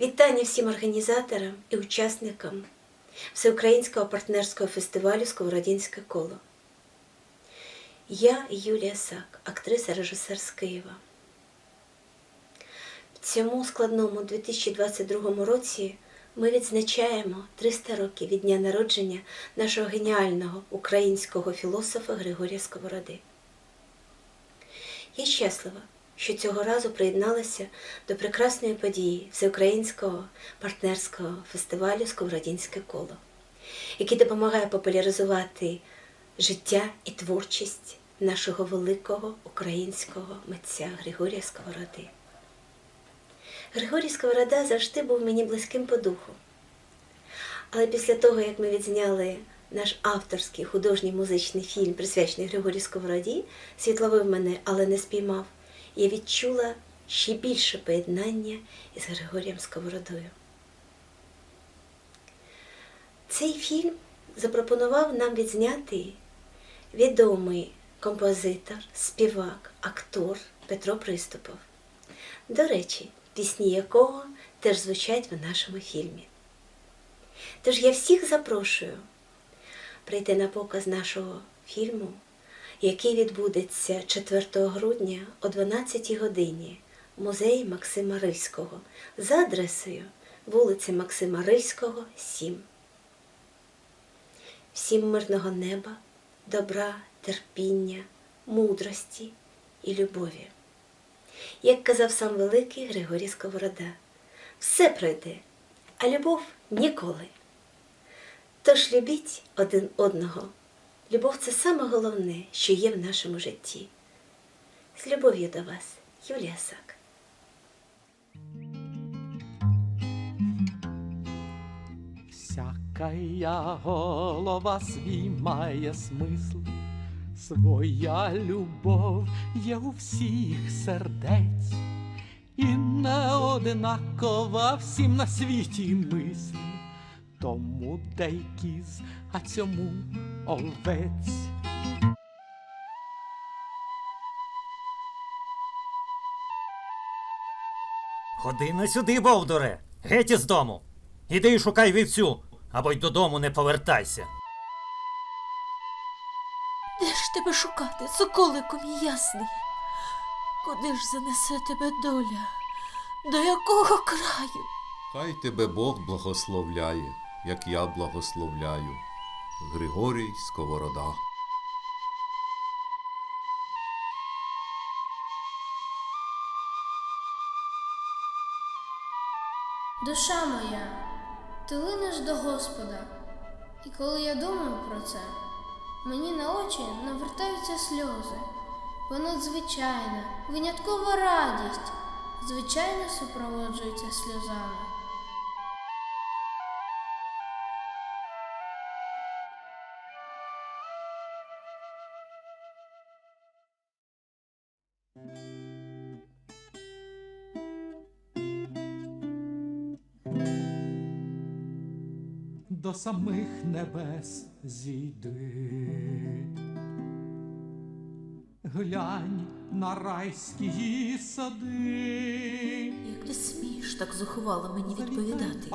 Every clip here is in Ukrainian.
Вітання всім організаторам і учасникам Всеукраїнського партнерського фестивалю Сковородінське коло. Я Юлія Сак, актриса режисер з Києва. В цьому складному 2022 році ми відзначаємо 300 років від дня народження нашого геніального українського філософа Григорія Сковороди. Я щаслива, що цього разу приєдналася до прекрасної події Всеукраїнського партнерського фестивалю Сковородінське коло, який допомагає популяризувати життя і творчість нашого великого українського митця Григорія Сковороди. Григорій Сковорода завжди був мені близьким по духу. Але після того, як ми відзняли наш авторський художній музичний фільм, присвячений Григорію Сковороді, світловив мене, але не спіймав, я відчула ще більше поєднання із Григорієм Сковородою. Цей фільм запропонував нам відзняти відомий композитор, співак, актор Петро Приступов. До речі, пісні якого теж звучать в нашому фільмі. Тож я всіх запрошую прийти на показ нашого фільму, який відбудеться 4 грудня о 12 годині в музеї Максима Рильського за адресою вулиці Максима Рильського, 7. Всім мирного неба, добра, терпіння, мудрості і любові. Як казав сам великий Григорій Сковорода, все пройде, а любов ніколи. Тож любіть один одного. Любов це саме головне, що є в нашому житті. З любов'ю до вас, Юлія Сак. Всякая голова свій має смисл, своя любов є у всіх сердець, і не одинакова всім на світі мисль, тому дай кіз, а цьому овець. Ходи на сюди, Бовдуре, геть із дому. Іди і шукай вівцю, або й додому не повертайся. Де ж тебе шукати, соколику мій ясний? Куди ж занесе тебе доля? До якого краю? Хай тебе Бог благословляє, як я благословляю. Григорій Сковорода. Душа моя, ти линеш до Господа, і коли я думаю про це, мені на очі навертаються сльози. Бо надзвичайна, виняткова радість, звичайно супроводжується сльозами. До самих небес зійди. Глянь на райські сади. Як ти смієш так зухвало мені відповідати?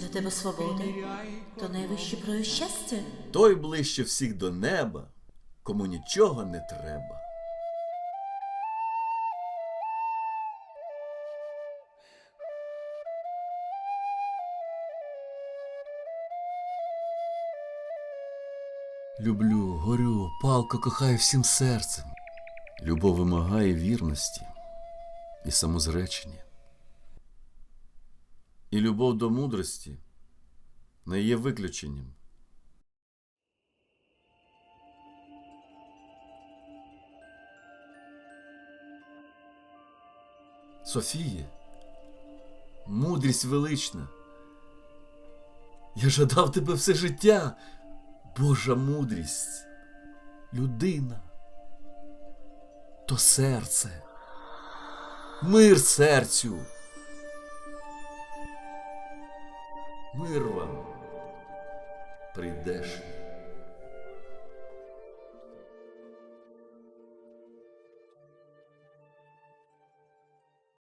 Для тебе свобода то найвище прояв щастя? Той ближче всіх до неба, кому нічого не треба. Люблю, горю, палко кохаю всім серцем. Любов вимагає вірності і самозречення. І любов до мудрості не є виключенням. Софіє, мудрість велична. Я жадав тебе все життя, Божа мудрість, людина, то серце, мир серцю. Мир вам прийдеш.